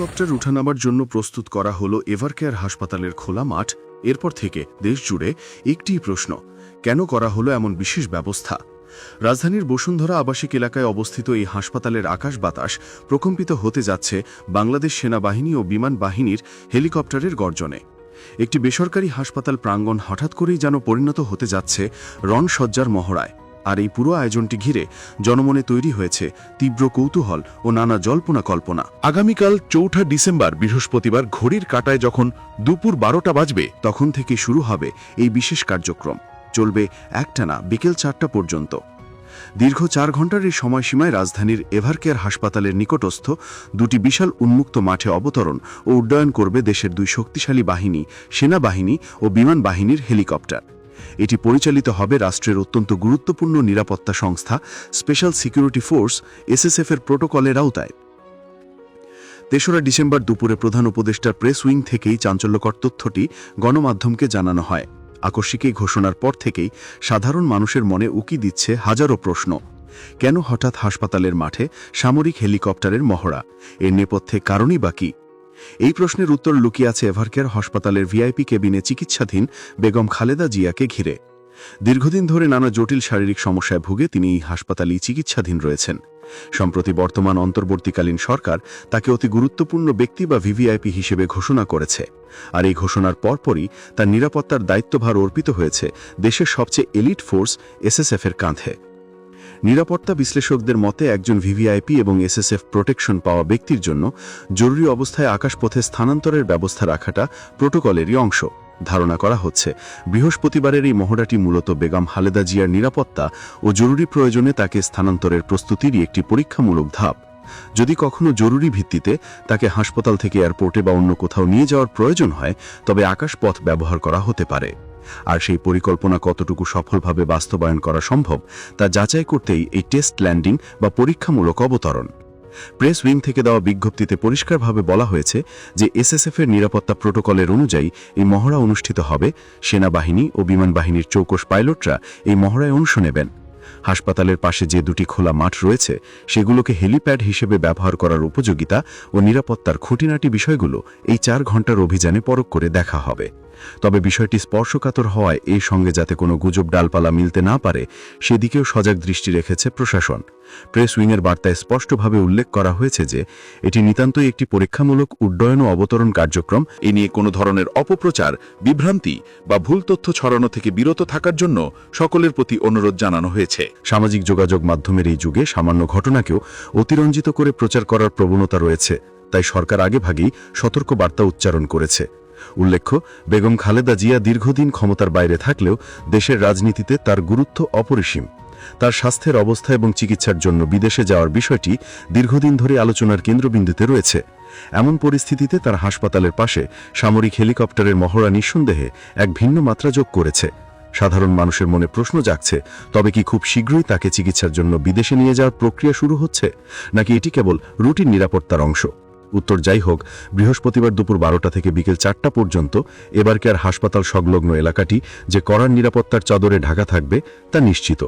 Helicopter উঠানামার জন্য প্রস্তুত করা হলো এভারকেয়ার হাসপাতালের খোলা মাঠ। এরপর থেকে দেশ জুড়ে একটিই প্রশ্ন, কেন করা হলো এমন বিশেষ ব্যবস্থা? রাজধানীর বসুন্ধরা আবাসিক এলাকায় অবস্থিত এই হাসপাতালের আকাশ বাতাস প্রকম্পিত হতে যাচ্ছে বাংলাদেশ সেনাবাহিনী ও বিমান বাহিনীর হেলিকপ্টারের গর্জনে। একটি বেসরকারি হাসপাতাল প্রাঙ্গণ হঠাৎ করেই যেন পরিণত হতে যাচ্ছে রণসজ্জার মহড়ায়। আর এই পুরো আয়োজনটি ঘিরে জনমনে তৈরি হয়েছে তীব্র কৌতূহল ও নানা জল্পনা কল্পনা। আগামীকাল চৌঠা ডিসেম্বর বৃহস্পতিবার ঘড়ির কাটায় যখন দুপুর বারোটা বাজবে, তখন থেকে শুরু হবে এই বিশেষ কার্যক্রম। চলবে একটানা বিকেল চারটা পর্যন্ত। দীর্ঘ চার ঘণ্টার এই সময়সীমায় রাজধানীর এভারকেয়ার হাসপাতালের নিকটস্থ দুটি বিশাল উন্মুক্ত মাঠে অবতরণ ও উড্ডয়ন করবে দেশের দুই শক্তিশালী বাহিনী, সেনাবাহিনী ও বিমান বাহিনীর হেলিকপ্টার। এটি পরিচালিত হবে রাষ্ট্রের অত্যন্ত গুরুত্বপূর্ণ নিরাপত্তা সংস্থা স্পেশাল সিকিউরিটি ফোর্স এসএসএফ এর প্রোটোকলের আওতায়। তেসরা ডিসেম্বর দুপুরে প্রধান উপদেষ্টার প্রেস উইং থেকেই চাঞ্চল্যকর তথ্যটি গণমাধ্যমকে জানানো হয়। আকস্মিক এই ঘোষণার পর থেকেই সাধারণ মানুষের মনে উকি দিচ্ছে হাজারো প্রশ্ন। কেন হঠাৎ হাসপাতালের মাঠে সামরিক হেলিকপ্টারের মহড়া? এর নেপথ্যে কারণই বা কী? এই প্রশ্নের উত্তর লুকিয়ে আছে এভারকেয়ার হাসপাতালের ভিআইপি কেবিনে চিকিৎসাধীন বেগম খালেদা জিয়াকে ঘিরে। দীর্ঘদিন ধরে নানা জটিল শারীরিক সমস্যায় ভুগে তিনি এই হাসপাতালেই চিকিৎসাধীন রয়েছেন। সম্প্রতি বর্তমান অন্তর্বর্তীকালীন সরকার তাকে অতি গুরুত্বপূর্ণ ব্যক্তি বা ভিভিআইপি হিসেবে ঘোষণা করেছে। আর এই ঘোষণার পরপরই তার নিরাপত্তার দায়িত্বভার অর্পিত হয়েছে দেশের সবচেয়ে এলিট ফোর্স এসএসএফ এর কাঁধে। নিরাপত্তা বিশ্লেষকদের মতে একজন ভিভিআইপি এবং এসএসএফ প্রোটেকশন পাওয়া ব্যক্তির জন্য জরুরি অবস্থায় আকাশপথে স্থানান্তরের ব্যবস্থা রাখাটা প্রোটোকলেরই অংশ। ধারণা করা হচ্ছে বৃহস্পতিবারের এই মহড়াটি মূলত বেগম খালেদা জিয়ার নিরাপত্তা ও জরুরি প্রয়োজনে তাকে স্থানান্তরের প্রস্তুতিরই একটি পরীক্ষামূলক ধাপ। যদি কখনো জরুরি ভিত্তিতে তাকে হাসপাতাল থেকে এয়ারপোর্টে বা অন্য কোথাও নিয়ে যাওয়ার প্রয়োজন হয়, তবে আকাশপথ ব্যবহার করা হতে পারে। আর সেই পরিকল্পনা কতটুকু সফলভাবে বাস্তবায়ন করা সম্ভব, তা যাচাই করতেই এই টেস্ট ল্যান্ডিং বা পরীক্ষামূলক অবতরণ। প্রেস উইং থেকে দেওয়া বিজ্ঞপ্তিতে পরিষ্কারভাবে বলা হয়েছে যে এসএসএফ এর নিরাপত্তা প্রোটোকলের অনুযায়ী এই মহড়া অনুষ্ঠিত হবে, সেনাবাহিনী ও বিমান বাহিনীর চৌকস পাইলটরা এই মহড়ায় অংশ নেবেন। হাসপাতালের পাশে যে দুটি খোলা মাঠ রয়েছে, সেগুলোকে হেলিপ্যাড হিসেবে ব্যবহার করার উপযোগিতা ও নিরাপত্তার খুঁটিনাটি বিষয়গুলো এই চার ঘণ্টার অভিযানে পরখ করে দেখা হবে। তবে বিষয়টি স্পর্শকাতর হওয়ায় এই সঙ্গে যাতে কোনো গুজব ডালপালা মিলতে না পারে, সেদিকেও সজাগ দৃষ্টি রেখেছে প্রশাসন। প্রেস উইংয়ের বার্তায় স্পষ্টভাবে উল্লেখ করা হয়েছে যে, এটি নিতান্তই একটি পরীক্ষামূলক উড্ডয়ন ও অবতরণ কার্যক্রম। এ নিয়ে কোনো ধরনের অপপ্রচার, বিভ্রান্তি বা ভুল তথ্য ছড়ানো থেকে বিরত থাকার জন্য সকলের প্রতি অনুরোধ জানানো হয়েছে। সামাজিক যোগাযোগ মাধ্যমের এই যুগে সামান্য ঘটনাকেও অতিরঞ্জিত করে প্রচার করার প্রবণতা রয়েছে। তাই সরকার আগেভাগেই সতর্ক বার্তা উচ্চারণ করেছে। উল্লেখ্য, বেগম খালেদা জিয়া দীর্ঘদিন ক্ষমতার বাইরে থাকলেও দেশের রাজনীতিতে তার গুরুত্ব অপরিসীম। তার স্বাস্থ্যের অবস্থা এবং চিকিৎসার জন্য বিদেশে যাওয়ার বিষয়টি দীর্ঘদিন ধরে আলোচনার কেন্দ্রবিন্দুতে রয়েছে। এমন পরিস্থিতিতে তার হাসপাতালের পাশে সামরিক হেলিকপ্টারের মহড়া নিঃসন্দেহে এক ভিন্ন মাত্রা যোগ করেছে। সাধারণ মানুষের মনে প্রশ্ন জাগছে, তবে কি খুব শীঘ্রই তাকে চিকিৎসার জন্য বিদেশে নিয়ে যাওয়ার প্রক্রিয়া শুরু হচ্ছে? নাকি এটি কেবল রুটিন নিরাপত্তার অংশ? উত্তর যাই হোক, বৃহস্পতিবার দুপুর বারোটা থেকে বিকেল চারটা পর্যন্ত এবারকার হাসপাতাল সংলগ্ন এলাকাটি যে কড়ার নিরাপত্তার চাদরে ঢাকা থাকবে তা নিশ্চিত।